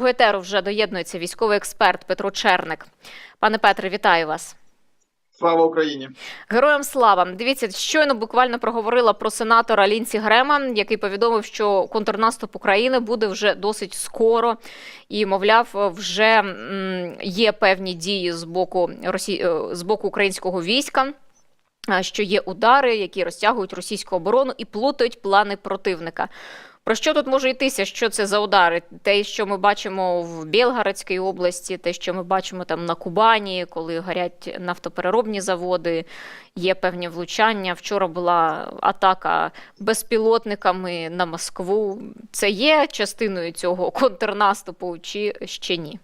Гуетеру вже доєднується військовий експерт Петро Черник. Пане Петре, вітаю вас. Слава Україні! Героям слава! Дивіться, щойно буквально проговорила про сенатора Лінсі Грема, який повідомив, що контрнаступ України буде вже досить скоро, і мовляв, вже є певні дії з боку Росі... е, з боку українського війська. Що є удари, які розтягують російську оборону і плутають плани противника. Про що тут може йтися? Що це за удари? Те, що ми бачимо в Білгородській області, те, що ми бачимо там на Кубані, коли горять нафтопереробні заводи, є певні влучання. Вчора була атака безпілотниками на Москву. Це є частиною цього контрнаступу чи ще ні?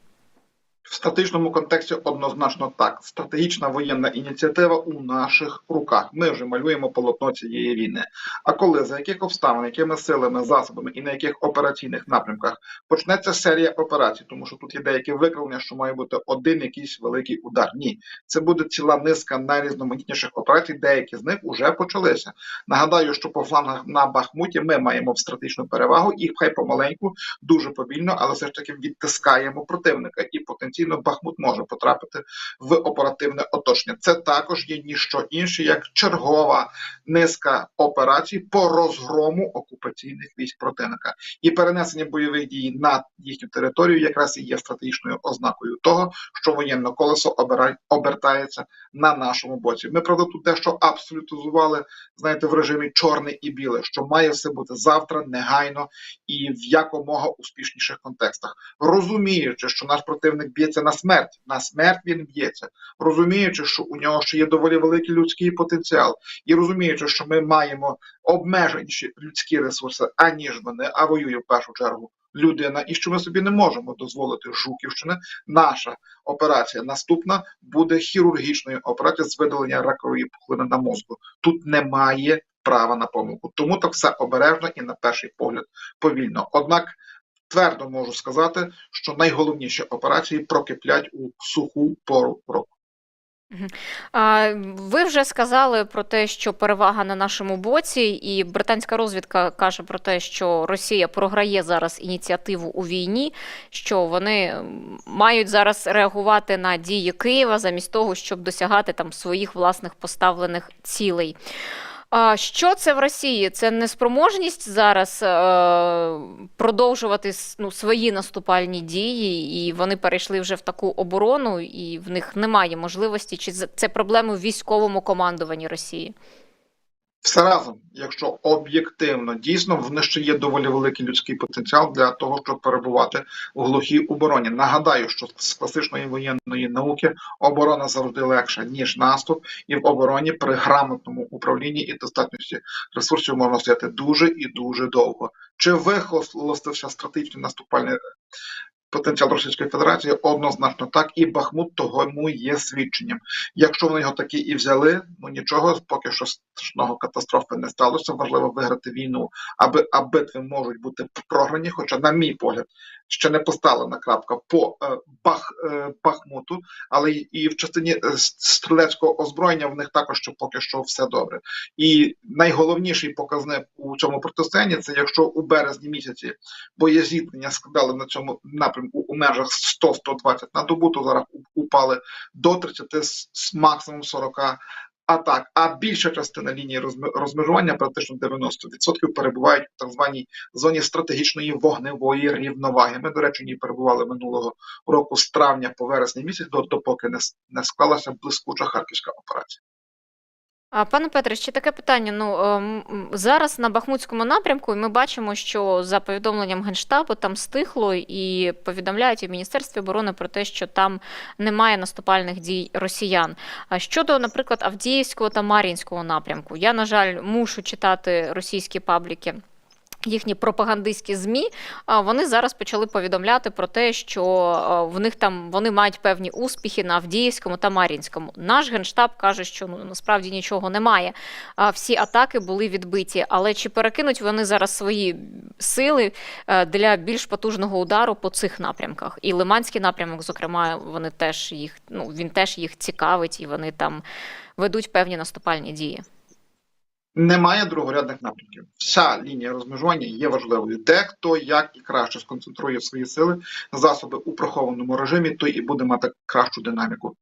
В стратегічному контексті однозначно так. Стратегічна воєнна ініціатива у наших руках. Ми вже малюємо полотно цієї війни. А коли за яких обставин, якими силами, засобами і на яких операційних напрямках почнеться серія операцій, тому що тут є деякі викривлення, що має бути один якийсь великий удар. Ні, це буде ціла низка найрізноманітніших операцій. Деякі з них вже почалися. Нагадаю, що по флангах на Бахмуті ми маємо стратегічну перевагу, і хай помаленьку, дуже повільно, але все ж таки відтискаємо противника і потенційно Бахмут може потрапити в оперативне оточення. Це також є ніщо інше, як чергова низка операцій по розгрому окупаційних військ противника і перенесення бойових дій на їхню територію, якраз і є стратегічною ознакою того, що воєнне колесо обертається на нашому боці. Ми правда тут дещо абсолютизували, знаєте, в режимі чорне і біле, що має все бути завтра, негайно і в якомога успішніших контекстах, розуміючи, що наш противник б'ється на смерть, на смерть він б'ється, розуміючи, що у нього ще є доволі великий людський потенціал, і розуміючи, що ми маємо обмеженіші людські ресурси, аніж вони, а воює в першу чергу людина, і що ми собі не можемо дозволити Жуківщини. Наша операція наступна буде хірургічною операцією з видалення ракової пухлини на мозку. Тут немає права на помилку, тому так все обережно і на перший погляд повільно. Однак твердо можу сказати, що найголовніші операції прокиплять у суху пору року. Ви вже сказали про те, що перевага на нашому боці, і британська розвідка каже про те, що Росія програє зараз ініціативу у війні, що вони мають зараз реагувати на дії Києва замість того, щоб досягати там своїх власних поставлених цілей. А що це в Росії? Це неспроможність зараз е, продовжувати ну, свої наступальні дії, і вони перейшли вже в таку оборону, і в них немає можливості. Чи це проблеми в військовому командуванні Росії? Все разом, якщо об'єктивно, дійсно в них ще є доволі великий людський потенціал для того, щоб перебувати у глухій обороні. Нагадаю, що з класичної воєнної науки оборона завжди легша ніж наступ, і в обороні при грамотному управлінні і достатності ресурсів можна стояти дуже і дуже довго. Чи вихолостився стратегічний наступальний потенціал Російської Федерації однозначно так, і Бахмут тому є свідченням. Якщо вони його таки і взяли, ну нічого, поки що страшного катастрофи не сталося. Важливо виграти війну, аби а битви можуть бути програні. Хоча, на мій погляд, ще не поставлена крапка по е, Бах, е, Бахмуту, але і, в частині е, стрілецького озброєння в них також що поки що все добре. І найголовніший показник у цьому протистоянні це якщо у березні місяці боєзіткнення складали на цьому напрямку у межах 100-120 на добу, то зараз упали до 30 з максимум 40 атак. А більша частина лінії розмежування, практично 90%, перебувають в так званій зоні стратегічної вогневої рівноваги. Ми, до речі, ні перебували минулого року з травня по вересні місяць, допоки не склалася блискуча харківська операція. Пане Петре, ще таке питання. Ну ем, зараз на Бахмутському напрямку ми бачимо, що за повідомленням Генштабу там стихло і повідомляють і в Міністерстві оборони про те, що там немає наступальних дій росіян. Щодо, наприклад, Авдіївського та Мар'їнського напрямку, я, на жаль, мушу читати російські пабліки. Їхні пропагандистські змі вони зараз почали повідомляти про те, що в них там вони мають певні успіхи на Авдіївському та Мар'їнському. Наш генштаб каже, що ну насправді нічого немає. Всі атаки були відбиті. Але чи перекинуть вони зараз свої сили для більш потужного удару по цих напрямках? І Лиманський напрямок, зокрема, вони теж їх ну він теж їх цікавить, і вони там ведуть певні наступальні дії. Немає другорядних напрямків. Вся лінія розмежування є важливою. Де хто як і краще сконцентрує свої сили, засоби у прихованому режимі, той і буде мати кращу динаміку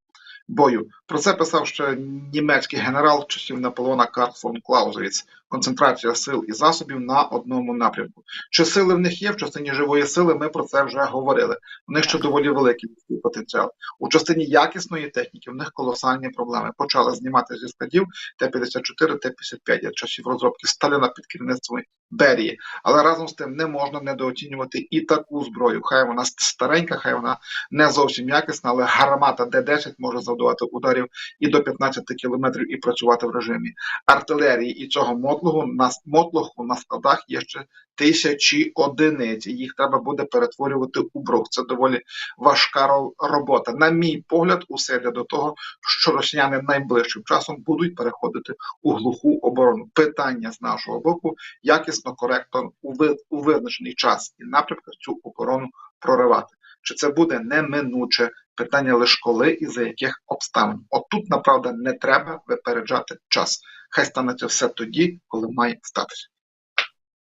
бою. Про це писав ще німецький генерал часів Наполеона Карл фон Клаузевіц. Концентрація сил і засобів на одному напрямку. Чи сили в них є в частині живої сили? Ми про це вже говорили. У них ще доволі великий потенціал. У частині якісної техніки в них колосальні проблеми. Почали знімати зі складів Т-54, Т-55 від часів розробки Сталіна під керівництвом Берії. Але разом з тим не можна недооцінювати і таку зброю. Хай вона старенька, хай вона не зовсім якісна, але гармата Д-10 може завдавати ударів і до 15 кілометрів і працювати в режимі артилерії. І цього мотлуху на мотлуху на складах є ще тисячі одиниць. Їх треба буде перетворювати у брух. Це доволі важка робота. На мій погляд, усе йде до того, що росіяни найближчим часом будуть переходити у глуху оборону. Питання з нашого боку якісно, коректно у, ви, у визначений час і напрямках цю оборону проривати. Чи це буде неминуче питання лише коли і за яких обставин? От тут, направда, не треба випереджати час. Хай станеться все тоді, коли має статися.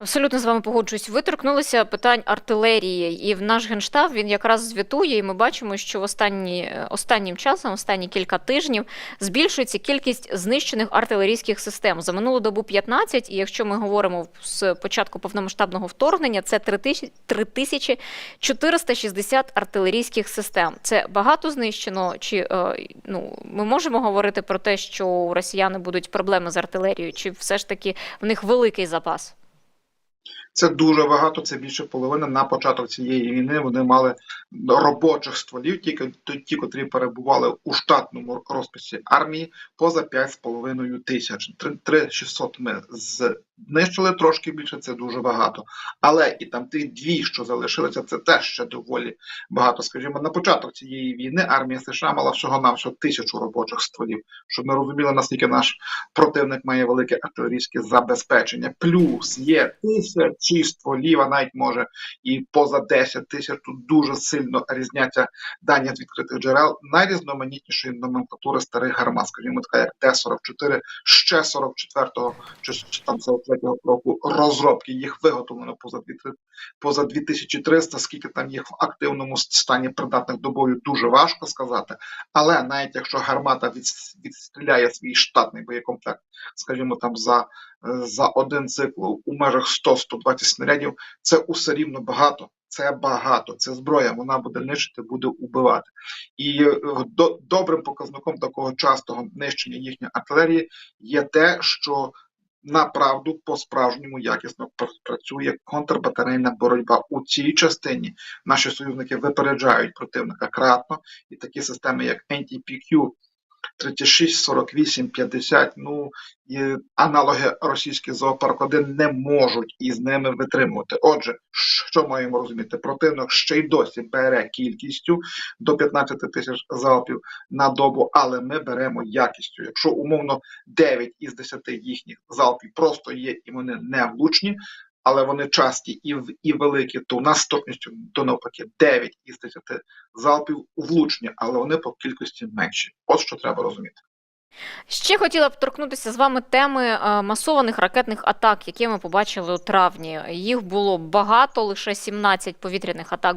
Абсолютно з вами погоджуюсь. Ви торкнулися питань артилерії, і в наш генштаб він якраз звітує, і ми бачимо, що в останні, останнім часом, останні кілька тижнів, збільшується кількість знищених артилерійських систем. За минулу добу 15, і якщо ми говоримо з початку повномасштабного вторгнення, це 3000 3460 артилерійських систем. Це багато знищено? Чи е, ну, ми можемо говорити про те, що у росіяни будуть проблеми з артилерією, чи все ж таки в них великий запас? Це дуже багато, це більше половини. На початок цієї війни вони мали робочих стволів, тільки ті, котрі перебували у штатному розписі армії, поза 5,5 тисяч. 3600 ми знищили трошки більше, це дуже багато. Але і там ті дві, що залишилися, це теж ще доволі багато. Скажімо, на початок цієї війни армія США мала всього навсього тисячу робочих стволів, щоб ми розуміли, наскільки наш противник має велике артилерійське забезпечення. Плюс є тисячі стволів, а навіть може і поза 10 тисяч. Тут дуже сильно різняться дані з відкритих джерел найрізноманітнішої номенклатури старих гармат, скажімо, така як Т-44, ще 44-го чи, чи там 43-го року розробки. Їх виготовлено поза 2, поза 2300, скільки там їх в активному стані придатних до бою, дуже важко сказати. Але навіть якщо гармата від, відстріляє свій штатний боєкомплект, скажімо, там за за один цикл у межах 100-120 снарядів, це усе рівно багато. Це багато, це зброя, вона буде нищити, буде убивати. І до, добрим показником такого частого нищення їхньої артилерії є те, що направду по-справжньому якісно працює контрбатарейна боротьба у цій частині. Наші союзники випереджають противника кратно, і такі системи, як NTPQ, 36, 48, 50, ну і аналоги російські зоопарк 1 не можуть із ними витримувати. Отже, що маємо розуміти? Противник ще й досі бере кількістю до 15 тисяч залпів на добу, але ми беремо якістю. Якщо умовно 9 із 10 їхніх залпів просто є і вони не влучні. Але вони часті і і великі, то у нас точністю до навпаки 9 із 10 залпів влучні, але вони по кількості менші. От що треба розуміти. Ще хотіла б торкнутися з вами теми е, масованих ракетних атак, які ми побачили у травні. Їх було багато, лише 17 повітряних атак